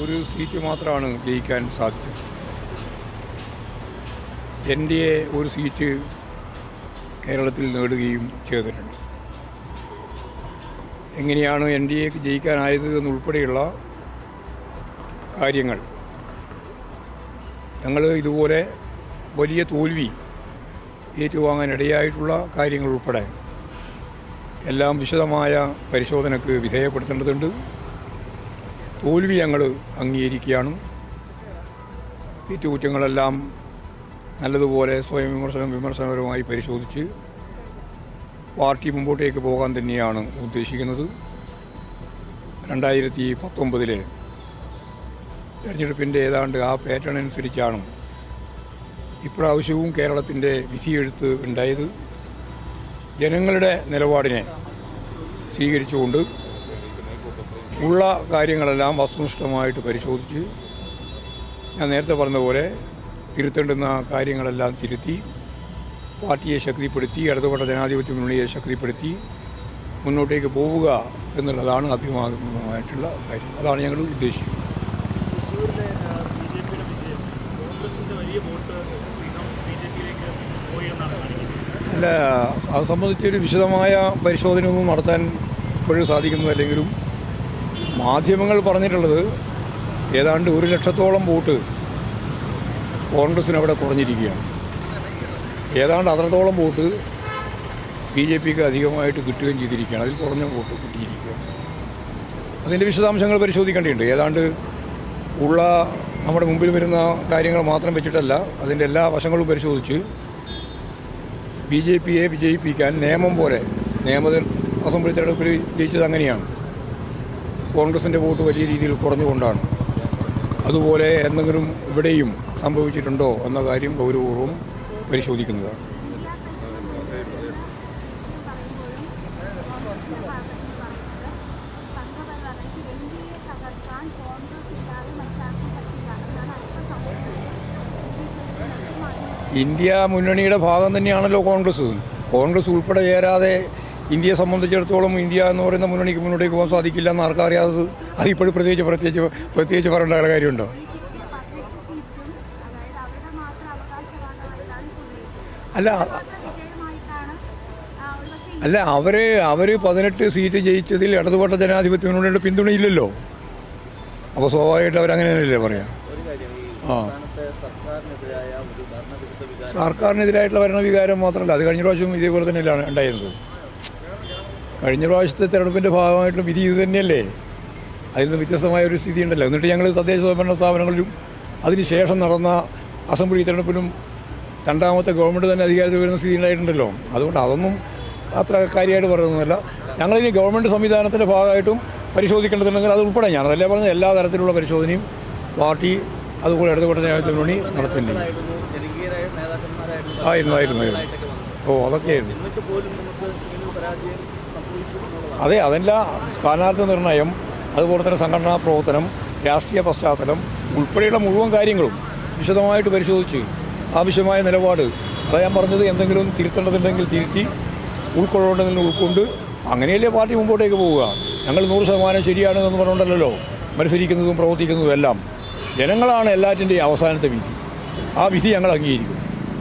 ഒരു സീറ്റ് മാത്രമാണ് ജയിക്കാൻ സാധിച്ചത്. എൻ ഡി എ ഒരു സീറ്റ് കേരളത്തിൽ നേടുകയും ചെയ്തിട്ടുണ്ട്. എങ്ങനെയാണ് എൻ ഡി എക്ക് ജയിക്കാനായത് എന്നുൾപ്പെടെയുള്ള കാര്യങ്ങൾ. ഞങ്ങൾ ഇതുപോലെ വലിയ തോൽവി ഏറ്റുവാങ്ങാൻ ഇടയായിട്ടുള്ള കാര്യങ്ങൾ ഉൾപ്പെടെ എല്ലാം വിശദമായ പരിശോധനയ്ക്ക് വിധേയപ്പെടുത്തേണ്ടതുണ്ട്. തോൽവി ഞങ്ങൾ അംഗീകരിക്കുകയാണ്. തെറ്റുകുറ്റങ്ങളെല്ലാം നല്ലതുപോലെ സ്വയം വിമർശനം വിമർശനപരമായി പരിശോധിച്ച് പാർട്ടി മുമ്പോട്ടേക്ക് പോകാൻ തന്നെയാണ് ഉദ്ദേശിക്കുന്നത്. രണ്ടായിരത്തി പത്തൊമ്പതിലെ തെരഞ്ഞെടുപ്പിന്റെ ഏതാണ്ട് ആ പാറ്റേൺ അനുസരിച്ചാണ് ഇപ്രാവശ്യവും കേരളത്തിന്റെ വിധിയെഴുത്ത് ഉണ്ടായത്. ജനങ്ങളുടെ നിലപാടിനെ സ്വീകരിച്ചുകൊണ്ട് ഉള്ള കാര്യങ്ങളെല്ലാം വസ്തുനിഷ്ഠമായിട്ട് പരിശോധിച്ച് ഞാൻ നേരത്തെ പറഞ്ഞ പോലെ തിരുത്തേണ്ടുന്ന കാര്യങ്ങളെല്ലാം തിരുത്തി പാർട്ടിയെ ശക്തിപ്പെടുത്തി ഇടതുപക്ഷ ജനാധിപത്യ മുന്നണിയെ ശക്തിപ്പെടുത്തി മുന്നോട്ടേക്ക് പോവുക എന്നുള്ളതാണ് അഭിമാനമായിട്ടുള്ള കാര്യം. അതാണ് ഞങ്ങൾ ഉദ്ദേശിക്കുന്നത്. അല്ല അത് സംബന്ധിച്ചൊരു വിശദമായ പരിശോധനയൊന്നും നടത്താൻ ഇപ്പോഴും സാധിക്കുന്നതല്ലെങ്കിലും മാധ്യമങ്ങൾ പറഞ്ഞിട്ടുള്ളത് ഏതാണ്ട് ഒരു ലക്ഷത്തോളം വോട്ട് കോൺഗ്രസ്സിന് അവിടെ കുറഞ്ഞിരിക്കുകയാണ്. ഏതാണ്ട് അത്രത്തോളം വോട്ട് ബി ജെ പിക്ക് അധികമായിട്ട് കിട്ടുകയും ചെയ്തിരിക്കുകയാണ്. അതിൽ കുറഞ്ഞ വോട്ട് കിട്ടിയിരിക്കുകയാണ്. അതിന്റെ വിശദാംശങ്ങൾ പരിശോധിക്കേണ്ടതുണ്ട്. ഏതാണ്ട് ഉള്ള നമ്മുടെ മുമ്പിൽ വരുന്ന കാര്യങ്ങൾ മാത്രം വെച്ചിട്ടല്ല അതിന്റെ എല്ലാ വശങ്ങളും പരിശോധിച്ച് ബി ജെ പിയെ വിജയിപ്പിക്കാൻ നിയമം പോലെ നിയമ അസംബ്ലി തെരഞ്ഞെടുപ്പിൽ ജയിച്ചത് അങ്ങനെയാണ്. കോൺഗ്രസിന്റെ വോട്ട് വലിയ രീതിയിൽ കുറഞ്ഞുകൊണ്ടാണ്. അതുപോലെ എന്തെങ്കിലും ഇവിടെയും സംഭവിച്ചിട്ടുണ്ടോ എന്ന കാര്യം ഗൗരവപൂർവം പരിശോധിക്കുന്നതാണ്. ഇന്ത്യ മുന്നണിയുടെ ഭാഗം തന്നെയാണല്ലോ കോൺഗ്രസ്. കോൺഗ്രസ് ഉൾപ്പെടെ ചേരാതെ ഇന്ത്യയെ സംബന്ധിച്ചിടത്തോളം ഇന്ത്യ എന്ന് പറയുന്ന മുന്നണിക്ക് മുന്നോട്ടേക്ക് പോകാൻ സാധിക്കില്ല എന്ന് ആർക്കും ആർക്കറിയാതെ അതിപ്പോഴും പ്രത്യേകിച്ച് പ്രത്യേകിച്ച് പ്രത്യേകിച്ച് പറയേണ്ട കാര്യമുണ്ടോ? അല്ല അല്ല അവർ അവർ പതിനെട്ട് സീറ്റ് ജയിച്ചതിൽ ഇടതുപക്ഷ ജനാധിപത്യത്തിനോട് പിന്തുണയില്ലല്ലോ. അപ്പോൾ സ്വാഭാവികമായിട്ട് അവരങ്ങനെയല്ലേ പറയാം? ആ. സർക്കാരിനെതിരായിട്ടുള്ള ഭരണവികാരം മാത്രമല്ല അത് കഴിഞ്ഞ പ്രാവശ്യം ഇതേപോലെ തന്നെയല്ലാണ് ഉണ്ടായിരുന്നത്. കഴിഞ്ഞ പ്രാവശ്യത്തെ തെരഞ്ഞെടുപ്പിന്റെ ഭാഗമായിട്ടുള്ള വിധി ഇത് തന്നെയല്ലേ? അതിൽ നിന്ന് വ്യത്യസ്തമായ ഒരു സ്ഥിതി ഉണ്ടല്ലോ എന്നിട്ട് ഞങ്ങൾ തദ്ദേശ സ്വയംഭരണ സ്ഥാപനങ്ങളിലും അതിനുശേഷം നടന്ന അസംബ്ലി തെരഞ്ഞെടുപ്പിലും രണ്ടാമത്തെ ഗവൺമെന്റ് തന്നെ അധികാരത്തിൽ വരുന്ന സ്ഥിതി ഉണ്ടായിട്ടുണ്ടല്ലോ. അതുകൊണ്ട് അതൊന്നും അത്ര കാര്യമായിട്ട് പറയുന്നതല്ല. ഞങ്ങളിനി ഗവൺമെന്റ് സംവിധാനത്തിന്റെ ഭാഗമായിട്ടും പരിശോധിക്കേണ്ടതുണ്ടെങ്കിൽ അത് ഉൾപ്പെടെ ഞാൻ അതല്ലേ പറഞ്ഞത്. എല്ലാ തരത്തിലുള്ള പരിശോധനയും പാർട്ടി അതുപോലെ ഇടതുപെട്ട നേതൃത്വത്തിനുവേണ്ടി ആയിരുന്നു ആയിരുന്നു ആയിരുന്നു. ഓ അതൊക്കെയായിരുന്നു. അതെ അതല്ല സ്ഥാനാർത്ഥി നിർണയം അതുപോലെ തന്നെ സംഘടനാ പ്രവർത്തനം രാഷ്ട്രീയ പശ്ചാത്തലം ഉൾപ്പെടെയുള്ള മുഴുവൻ കാര്യങ്ങളും വിശദമായിട്ട് പരിശോധിച്ച് ആവശ്യമായ നിലപാട് അതാ ഞാൻ പറഞ്ഞത് എന്തെങ്കിലും തിരുത്തേണ്ടതുണ്ടെങ്കിൽ തിരുത്തി ഉൾക്കൊള്ളേണ്ടതിൽ ഉൾക്കൊണ്ട് അങ്ങനെയല്ലേ പാർട്ടി മുമ്പോട്ടേക്ക് പോവുക? ഞങ്ങൾ നൂറ് ശതമാനം ശരിയാണ് എന്ന് പറഞ്ഞുകൊണ്ടല്ലോ മത്സരിക്കുന്നതും പ്രവർത്തിക്കുന്നതും എല്ലാം. ജനങ്ങളാണ് എല്ലാറ്റിന്റെയും അവസാനത്തെ വിധി. ആ വിധി ഞങ്ങൾ അംഗീകരിക്കും